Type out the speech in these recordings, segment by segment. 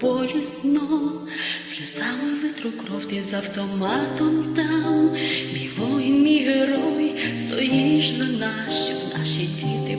болісно, сльозами витру кров ти з автоматом там, мій воїн, мій герой, стоїш за нас, щоб наші діти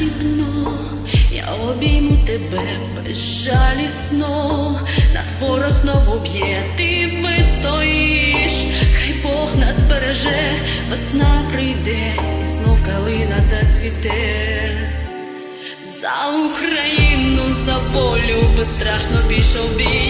Жадібно я обійму тебе безжалісно, нас ворог знову б'є, ти вистоїш, хай Бог нас береже, весна прийде, і знов калина зацвіте. За Україну, за волю безстрашно пішов бій.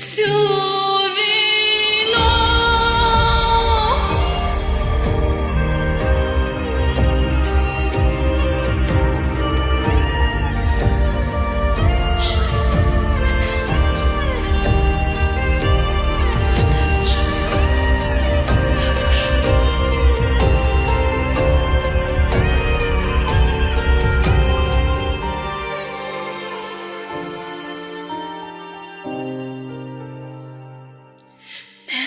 to